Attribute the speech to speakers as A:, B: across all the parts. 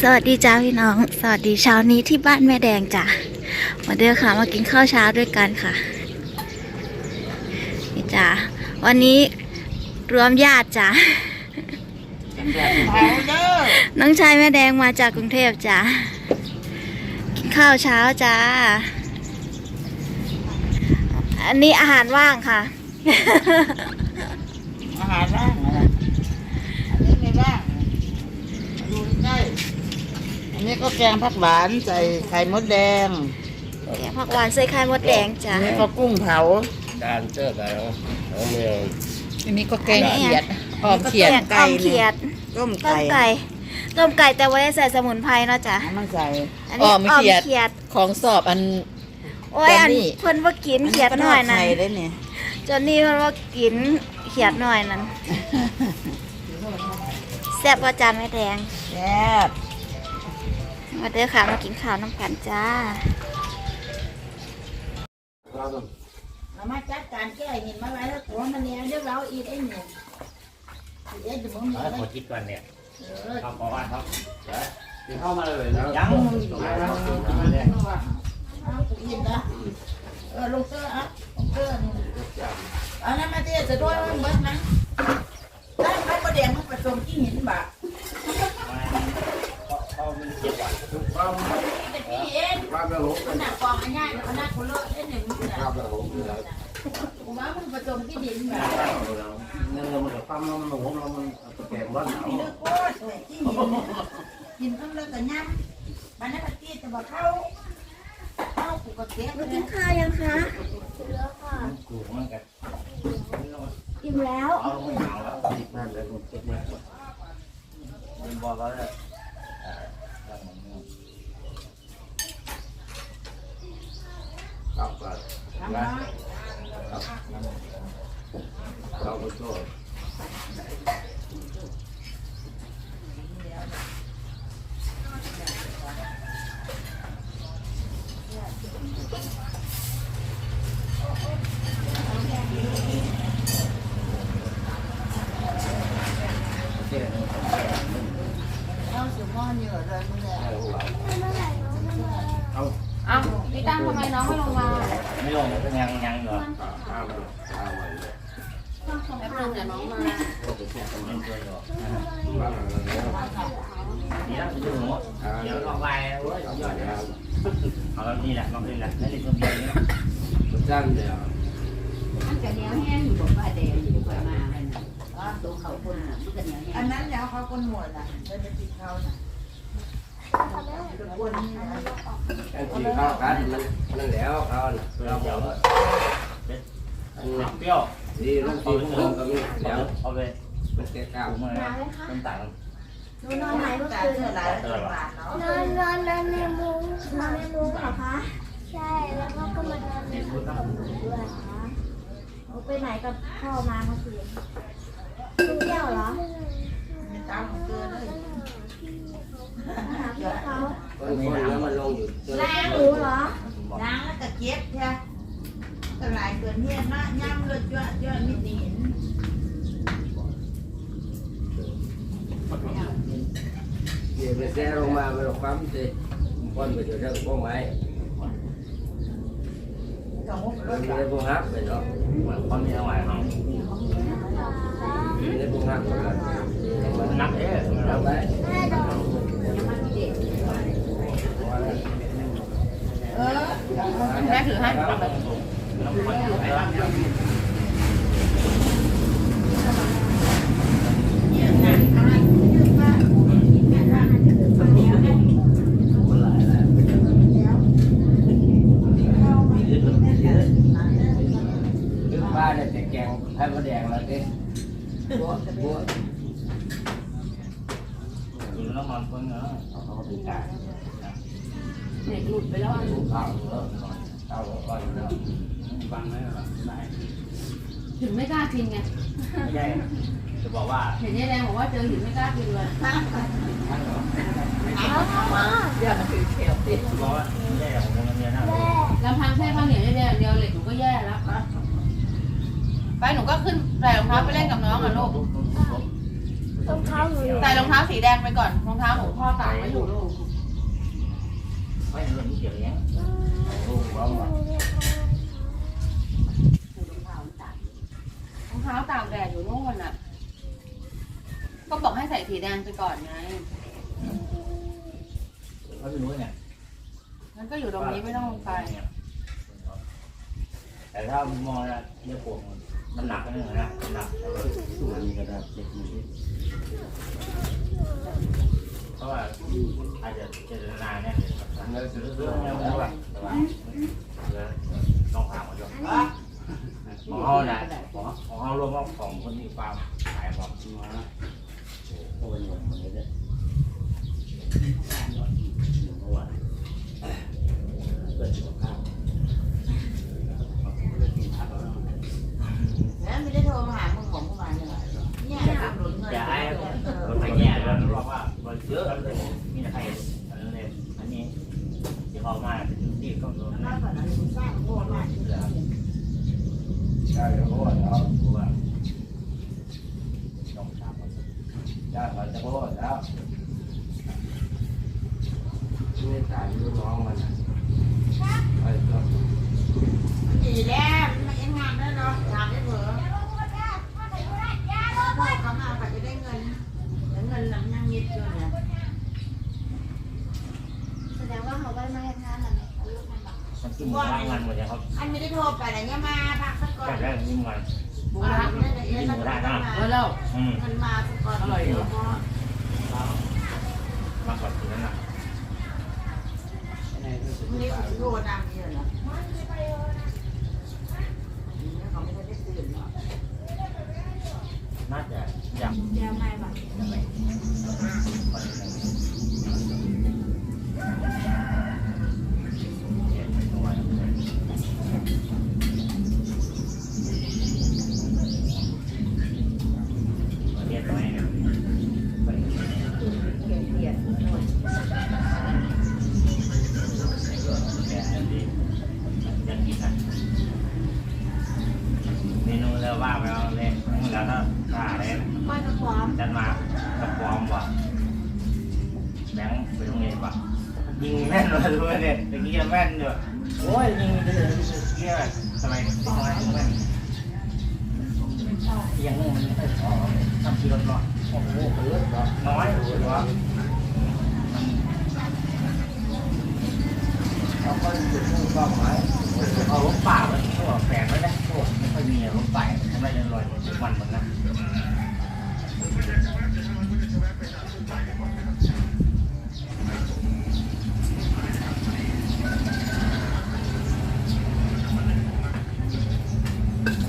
A: สวัสดีจ้าพี่น้อง สวัสดีเช้านี้ที่บ้านแม่แดงจ้ะมาเด้อค่ะมากินข้าวเช้าด้วยกันค่ะนี่จ้ะวันนี้รวมญาติจ้ะ
B: เอาเด้อ
A: น้องชายแม่แดงมาจากกรุงเทพจ้ะกินข้าวเช้าจ้าอันนี้อาหารว่างค่ะ
B: อาหารว่างอะไรอันนี้ไม่ว่างดูใกล้ อันนี้ก็แกงผักหวานใส่ไข่มดแดง
A: แกงผักหวานใส่ไข่มดแดงจ้ะ
B: อันนี้ก็กุ้งเผา
C: จานเจอแล้วน้องเมือง
B: อันนี้ก็แกงเขียดออมเขียด
A: แกงอ้อมเขียด
B: ต้ม
A: ต้ม
B: ไก่
A: ไก่ต้มไก่แต่ว่าได้ใส่สมุนไพรเนาะจ้ะ
B: เอามาใส่
A: อันนี้
D: อ้อมเขียด
A: เขียด
D: ของสอบอัน
A: โอ้ยอัน
D: จอนนี่
A: เพิ่นว่ากินเขียดหน่อย
B: นะ
A: นั่น
B: ไข่ได้เนี่ย
A: จนนี่เพิ่นว่ากินเขียดหน่อยนั่นแซ่บว่าจานไม่แดง
B: แซ่บ
A: มาเด้อค่ะ มากินข้าวน้ำกันจ้า
B: เอามาจัดการแก้หินมาไว้แล้วตัวมันเนี่ยเดี๋ยวเราอีกไอ้เนี่ยเดี๋ยวจะมึง
C: เอาให้ผมคิดก่อนเนี่ย
B: เออ
C: ครับขอว่าครับเดี๋ยวเข้ามาเลยนะ
B: ยั
C: ยังง
B: เอากูยินนะเออลงเสื้ออะลงเสื้อนี่เอานั้นมาเตี้ยจะด้วยมันเบิ้ลนะได้ไข่มดแดงมันผสมที่หินบ่ะ
C: เข้ามี เจ็บว่ะ
B: แต่พี่เองมันหนักกองอันง่ายมันหนักคนเลอะได้หนึ่งมือนะผมว่ามันผสมที่ดินแบบ
C: เนี่ยเรามันจะปั้มเรามันหนุ่เรามันตะแกรงบ้านหนาว
B: มีเลือดโคตรเลยที่หินหินต้องเลือกแต่ย่ำมันนั่นก็ตีจะบอกเข้าเข้ากูก็เสีย
A: มา
B: เล
A: กิ
B: ย
A: นข้าวยังคะ
C: กูมันกัน
A: อิ่มแล้ว
C: เอาไม่หนาวแล้วติดนั่นเลยมันเจ็บมากมันบอกแล้ว ครับครับ
B: ทำมา
C: ครับเราไปโทษ
B: เข้าสู่หม้อเหยื่อเลยมึงเนี่ย
C: เอา
E: อ้าวพี่ตั้งทำ ไมน้องไม่ลงมา
C: ไม่ลงเป็นยังยังเหรอข้าวข้าว
E: แป๊บนึงเดี๋ยวน้องมา
C: นี่นะจะหนูเดี๋ยวลองไปเว้ยยอดแล้วเอาแล้วนี่แหละลองนี่แหละแล้วนี่ก็มีนี่
F: สั้นเดียว
E: มันจะเหนียวแห้งอยู่บนผ้าแดงอยู่กว่ามาเลยนะตัวเขาคนมันจะเหนียวแห้
B: อันนั้นแล้วเขาคนหมดอะเดินไปติดเขาน่ะ นนี้นะ
F: การกินข้าวกันมันนั่นแล้วเขาน่ะเราบอกว่า
C: เปรี้ยว
F: ดีลูกทีพวกเราก็มีแล้ว
C: เอาไป
F: มันแก่ก้าว
C: ถุงอะไรต้นต่าง
A: หนูนอนไหนเมื่อ
B: การ
A: คืน
B: เท่าไรน
G: อนนอนนอนในมุ้ง
A: นอนในมุ้งเหรอคะ
G: ใช่แล้วก็ก็มานอนในมุ้งกับหนูด้วย
A: หนูไปไหนกับพ่อมาเมื่อคืนเที่ยวเหรอ
B: มีตามเกลือเลย
A: มาหาพี่เขา
F: คนคนแล้วมันลงอยู่เจอ
A: แม่หนูเหรอ
B: ล้างแล้วก็เก็บใช่ตลายเกินเฮียนะย่ำเลือดเยอะเยอะมีตีน
F: เดี๋ยวไปแซ่ลงมามันลงความสิคนไปอยู่เรื่องพวกไม้
B: กับมุกร
F: มัน
B: ถ
F: มีในพวกฮักไปเนาะ
C: ความมีอะไรของ
F: มีในพวกฮักไปกัน
C: นักเอ๊ะ
F: เราไป
B: เออ
E: แม่ถือให้
B: เนี่ยงานอาหารเยอะมากงานอาหารที่คือคนเดียวเนี่ย
F: คนหลายแล้ว ขึ้นบ้านเนี่ยจะแกงให้มดแดงแล้วเด้บัวบัว
C: ดูน้ำมันเพิ่งเนาะเขาเขาถึงการ
E: เด็กหลุดไปแล้วอะ
F: ถูกข้าวเออเอาก่อนเนาะ
C: ฟัง ไหมไหน
E: ถึงไม่กล้ากินไง
C: ไม่ใช่จะบอกว่า
E: เห็นยายแดงบอกว่าเจอหินไม่กล้ากินเลย
D: เดี๋ยวมันถือเขียวติด
C: จะบอกว่าไม่ใช่ของโรงเรียนนะ
E: ลำพังแค่ข้าวเหนียวยายแดงเดียวเหล็กหนูก็แย่แล้วไปหนูก็ขึ้นใส่รองเท้าไปเล่นกับน้องอะลูก
C: ผ
H: รองเท้าหนู
E: ใส่รองเท้าสีแดงไปก่อนรองเท้าของพ่อตากไว้อยู่ลูก
C: ไม่เรื่องนี้เกี่ยวยัง
F: ลูกว่าว่าร
E: องเท้าตากแดดอยู่นู่นน่ะ ก็บอกให้ใส่สีแดงไปก่อนไง
C: เขาไม่รู้เนี่ย
E: มันก็อยู่ตรงนี้ไม่ต้องลงไป
C: แต่ถ้ามองนะเนื้อปวดมันหนักก็เนื้อนะหนักอันนี้ก็ได้เจ็ดนิ้วเพราะว่าอาจจะเจตนาเนี่ย
F: เงินซื้อ
C: เรื่
F: เรื่
C: อ
F: องง
C: แล้
F: แล้วว
C: อะแต่ว่าต้องถามเขาด้วยของเขานะของเขารวมว่าของคนมีความขายความ มาโอ้ยหมดเลยเนี่ยเมื่อวานเกิดสุขภาพ
B: แล้วไม่ได้โทรมาหามึงของเมื่อวานเลยเนี่ยขับรถเงิน
C: อย่าให้รถไฟแย่แล้วเพราะว่ามันเยอะแล้วมีแต่ใครอันนี้เลยอันนี้ที่เขามาที่ก็โดน
B: แล้วก่อนนั้นกูสร้างโคตรมาก
C: เหลือ
F: ใช่แล้วก็แล้ว
C: รู้ว่าต้องถามว่า
F: จ้าเขาจะ พูดแล้วนี่ตายลูกน้องมันไอ้ก็
B: ดีแล้วมันยังงานแล้เนาะถามได้เถอะพ่อเขามาก็จะได้เงินแล้วเงินหลังนั่งยิดอยู่เนี่ย
H: แสดงว่าเขาไปมาให้ท่านอะไรเอาลูกมาบอก
C: มันกินว่างมันหมดเลยครับ
B: อันไม่ได้โทรไปแต่เนี่ยมาพักสักก่อน
C: แต่แรกนี่มัน
B: บุรักเนี่ยเดี๋ยวเราจะมา
E: แล้ว
C: มั
B: นมาสักก่อนอร่อยเนาะ
C: มากกว่าที่นั้นอะ
B: นี่ผมโทรดังเยอะเนาะเขาไม่ได้ตื่นเนาะ
C: น่าจะยัง
H: เดี๋ยวไม่บอก
C: ว่าไปเอาเลยมึงแล้วก็ข่าเลย
H: ก้อยกระป๋อม
C: จันมากระปอมว่ะแบงค์ไปโรงเรียนว่ะยิงแม่นเลยด้วยเนี่ยตะกี้แม่นอยู่โอ้ยยิงไปเลยเกี่ยทำไมทำไมแม่นยังมันไม่ค่อยพอทำทีรถเนาะโอ้โหเยอะเนาะน้อยเลยว่ะ
F: เขาก็จุดมุ่งเป้าหมาย
C: เอารถป่าไว้ตัวแฝงไว้นะโอ้ไม่ค่อยมีรถป่าำไมยังลอยวันเหมือนกัน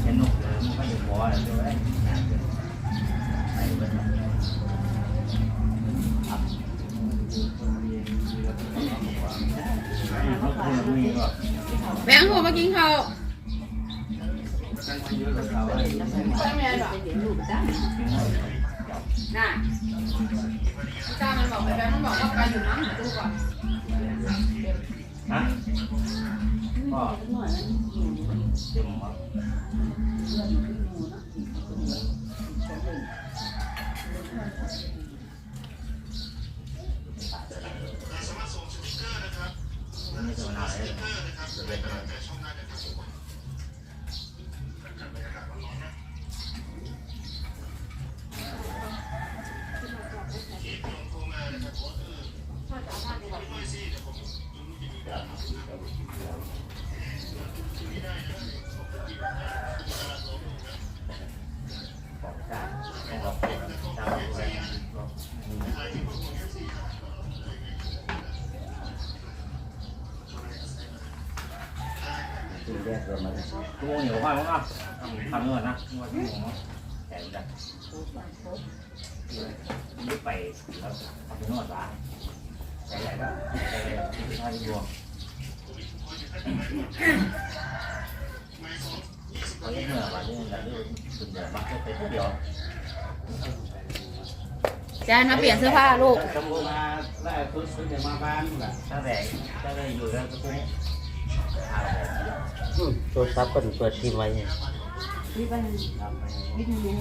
C: สนุกเลยมันก็อยู่บ่อเลยด้วยไปเบิ่งครับ
E: แบงค์โทรมากินข้าว
F: เยอะกับเขาไอ้
E: ใช่ไหมหรอ
B: เดี๋ยวลูกจ้า
E: น่ะจ้ามันบอกไปแบงค์มันบอกว่าไปอยู่น้ำตู้ก่อน
C: ฮะก็
B: หน่อยนั้น
C: เดี๋ยวผมเอา
B: เพื่อนพี่หนูนะ
C: ไม่จะมาอะไรเลยจะเป็นอะไรของจ้าของเราจ้าแรง
F: ตีแยกกันมาเลย
C: กูเหนียวข้าวมั้งอะทำเงินนะนวดหัวแต่ดักยึดไปแล้วทำนวดบ้างใส่ใหญ่แล้วใส่ใหญ่แล้วที่ท่าที่ดวงเขาเรียกเหนื่อยว่าเรื่องอะไรเรื่องสุดเดือดมากแค่เดียว
E: แจนมาเปลี่ยนเสื้อผ้าลูก
F: สมมติมาได้ทุนทุนจะมาบ้านแหละ
C: ตั้งแต่ตั้งแต่อยู่แล้วก็พวกนี้ทาแบบ
I: โทรศัพท์ก็เปิดทิ้งไว้เนี่ย
B: พี่เป็นวิ
C: ทยุ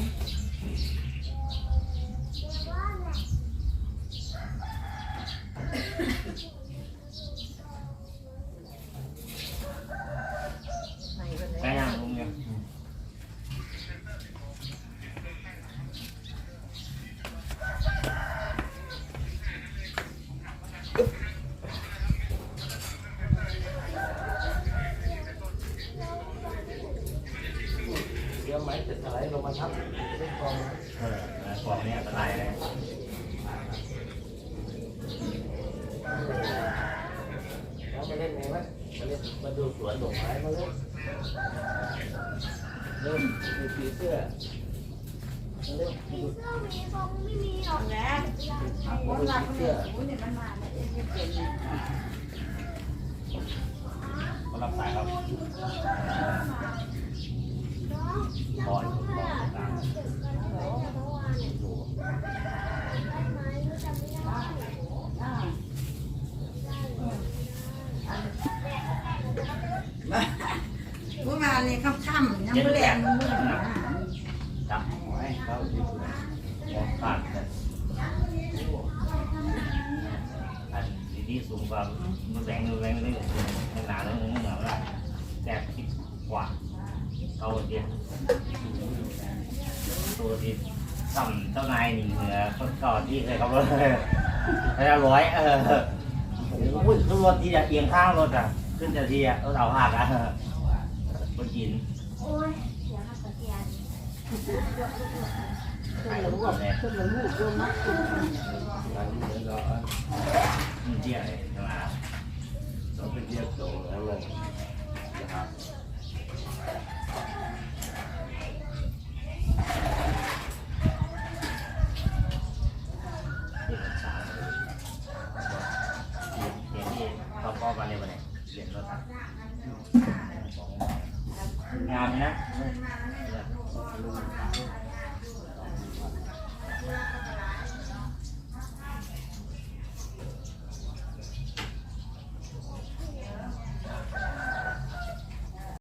F: กอง
C: เออกองนี้อันตรายเลย
F: แล้ว
C: ไปเล่นไง
B: วะมา
C: ดูส
F: วนดอกไม้มาเล่นเล่มมีผีเสื้อมาเล่นมี
G: เสื้อมีทรงไม่มีหรอก
B: แหละคนหลักเนี่ยโอ้ยเนี่ยมันมาเนี่ยเอ็นเก่
C: งค
G: นรั
C: บ
G: สาย
B: ครับ ค่ำๆยังไม่แรงนะ
C: จับไว้เขาที่มองขาดกันอันที่สูงกว่ามันแรงมันแรงเลยมันหนาแล้วมันเหนียวละแสบคิดกว่าเขาเดียวตัวที่ซ้ำเจ้านายหนึ่งเหนือคนก่อนที่เคยขับรถแล้วร้อยเออโอ้ยรถที่จะเอียงข้างรถอะขึ้นจะทีอะรถเอาหักอะคนกิน
G: โอ้ยเสียงหักตะเสียง
C: ไอ้ลูกเนี่ย
F: งานนี้เดี๋ยวเรา
C: มันเจี๊ยบเลยใช่ไหม
F: เราไปเดียวโตแล้วเลยนะครับ